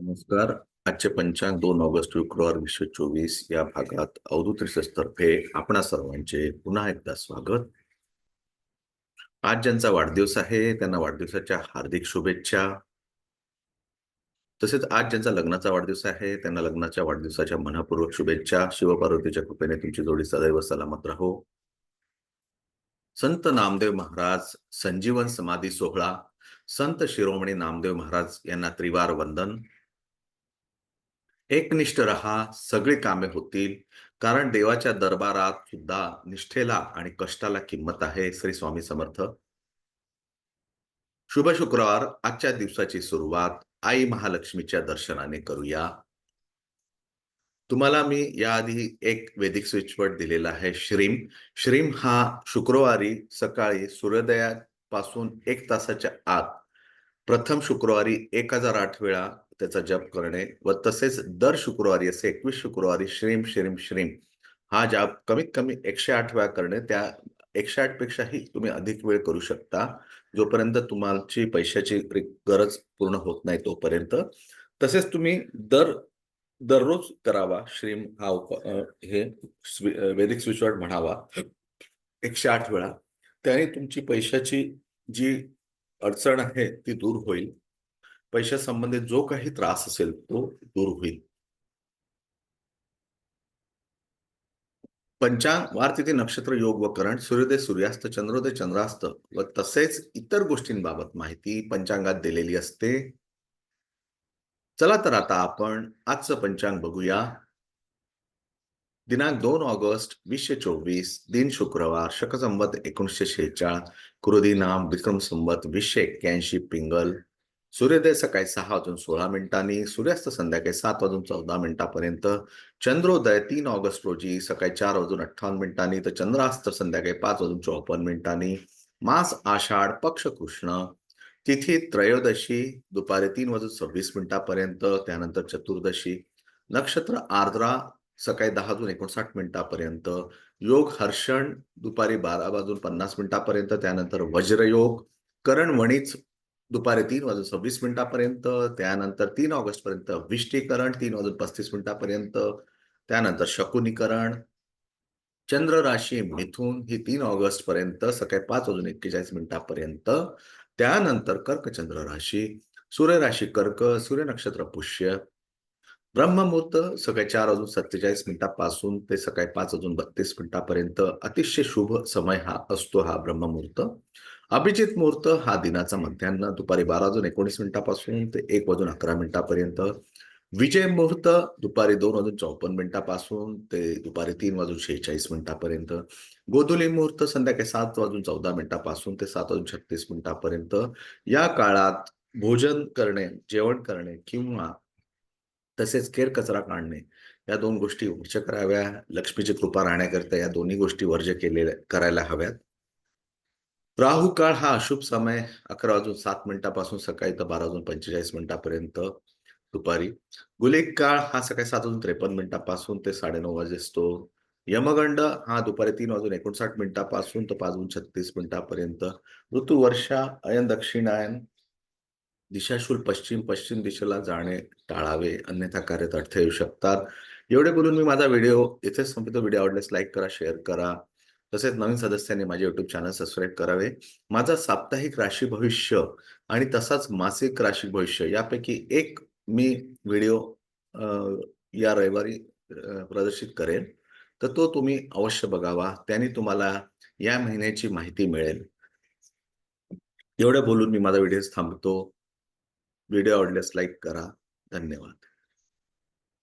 नमस्कार. आजचे पंचांग दोन ऑगस्ट शुक्रवार वीसशे चोवीस या भागात अवधूत रिसर्चतर्फे आपणा सर्वांचे पुन्हा एकदा स्वागत. आज ज्यांचा वाढदिवस आहे त्यांना वाढदिवसाच्या हार्दिक शुभेच्छा. तसेच आज ज्यांचा लग्नाचा वाढदिवस आहे त्यांना लग्नाच्या वाढदिवसाच्या मनपूर्वक शुभेच्छा. शिवपार्वतीच्या कृपेने तुमची जोडी सदैव सलामत राहो. संत नामदेव महाराज संजीवन समाधी सोहळा. संत शिरोमणी नामदेव महाराज यांना त्रिवार वंदन. एकनिष्ठ रहा सगळी कामे होतील. कारण देवाच्या दरबारात सुद्धा निष्ठेला आणि कष्टाला किंमत आहे श्री स्वामी समर्थ. शुभ शुक्रवार. आजच्या दिवसाची सुरुवात आई महालक्ष्मीच्या दर्शनाने करूया. तुम्हाला मी याआधी एक वेदिक स्विचवर्ड दिलेला आहे श्रीम. श्रीम हा शुक्रवारी सकाळी सूर्योदयापासून एक तासाच्या आत प्रथम शुक्रवारी एक हजार आठ वेळा त्याचा जप करणे व तसेच दर शुक्रवारी असे एकवीस शुक्रवारी श्रीम श्रीम श्रीम हा जाप कमीत कमी एकशे आठ वेळा करणे. त्या एकशे आठ पेक्षाही तुम्ही अधिक वेळ करू शकता. जोपर्यंत तुम्हाची पैशाची गरज पूर्ण होत नाही तोपर्यंत. तसेच तुम्ही दर दररोज करावा. श्रीम हा उप हे वैदिक स्विचवर्ड म्हणावा. एकशे आठ वेळा. त्याने तुमची पैशाची जी अडचण आहे ती दूर होईल. पैशासंबंधित जो काही त्रास असेल तो दूर होईल. पंचांग वार तिथे नक्षत्र योग व करण सूर्योदय सूर्यास्त चंद्रोदय चंद्रास्त व तसेच इतर गोष्टींबाबत माहिती पंचांगात दिलेली असते. चला तर आता आपण आजचं पंचांग बघूया. दिनांक दोन ऑगस्ट वीसशे चोवीस दिन शुक्रवार शकसंबत एकोणीसशे शेहेचाळ क्रोधी नाम विक्रम संबत वीसशे एक्क्याऐंशी पिंगल सूर्योदय सकाळी सहा वाजून सोळा मिनिटांनी सूर्यास्त संध्याकाळी सात वाजून चौदा मिनिटापर्यंत चंद्रोदय तीन ऑगस्ट रोजी सकाळी चार वाजून अठ्ठावन्न मिनिटांनी तर चंद्रास्त संध्याकाळी पाच वाजून चौपन्न मिनिटांनी मास आषाढ पक्ष कृष्ण तिथी त्रयोदशी दुपारी तीन वाजून सव्वीस मिनिटापर्यंत त्यानंतर चतुर्दशी नक्षत्र आर्द्रा सकाळी दहा वाजून एकोणसाठ मिनिटापर्यंत योग हर्षण दुपारी बारा वाजून पन्नास मिनिटापर्यंत त्यानंतर वज्रयोग करण वणीच दुपारी तीन वाजून सव्वीस मिनिटापर्यंत त्यानंतर तीन ऑगस्ट पर्यंत विष्टीकरण तीन वाजून पस्तीस मिनिटापर्यंत त्यानंतर शकुनीकरण चंद्र राशी मिथून ही तीन ऑगस्ट पर्यंत सकाळी पाच वाजून एक्केचाळीस मिनिटापर्यंत त्यानंतर कर्कचंद्र राशी सूर्य राशी कर्क सूर्य नक्षत्र पुष्य ब्रह्ममुहूर्त सकाळी चार वाजून सत्तेचाळीस मिनिटापासून ते सकाळी पाच वाजून बत्तीस मिनिटापर्यंत अतिशय शुभ समय हा असतो हा ब्रह्ममुहूर्त. अभिजित मुहूर्त हा दिनाचा मध्यान्ह. दुपारी बारा वाजून एकोणीस मिनिटापासून ते एक वाजून अकरा मिनिटापर्यंत. विजय मुहूर्त दुपारी दोन वाजून चौपन्न मिनिटापासून ते दुपारी तीन वाजून शेहेचाळीस मिनिटापर्यंत. गोधुली मुहूर्त संध्याकाळी सात वाजून चौदा मिनिटापासून ते सात वाजून छत्तीस मिनिटापर्यंत. या काळात भोजन करणे जेवण करणे किंवा तसेच केर कचरा काढणे या दोन गोष्टी वर्ज कराव्या. लक्ष्मीची कृपा राहण्याकरता या दोन्ही गोष्टी वर्ज केलेल्या करायला हव्यात. राहू काळ हा अशुभ समय अकरा वाजून सात मिनिटापासून सकाळी तर बारा वाजून पंचेचाळीस मिनिटापर्यंत दुपारी. गुलेक काळ हा सकाळी सात वाजून त्रेपन्न मिनिटापासून ते साडेनऊ वाजे असतो. यमगंड हा दुपारी तीन वाजून एकोणसाठ मिनिटापासून तर पाच वाजून छत्तीस मिनिटापर्यंत. ऋतू वर्षा अयन दक्षिणायन दिशाशूल पश्चिम पश्चिम दिशेला जाणे टाळावे अन्यथा कार्यात अडथळे येऊ शकतात. एवढे बोलून मी माझा व्हिडिओ इथेच संपतो व्हिडिओ आवडल्यास लाईक करा शेअर करा. तसेच नवीन सदस्यांनी माझे युट्यूब चॅनल सबस्क्राईब करावे. माझा साप्ताहिक राशी भविष्य आणि तसाच मासिक राशी भविष्य यापैकी एक मी व्हिडिओ या रविवारी प्रदर्शित करेन. तर तो तुम्ही अवश्य बघावा. त्याने तुम्हाला या महिन्याची माहिती मिळेल. एवढं बोलून मी माझा व्हिडिओ थांबतो. व्हिडिओ आवडल्यास लाईक करा. धन्यवाद.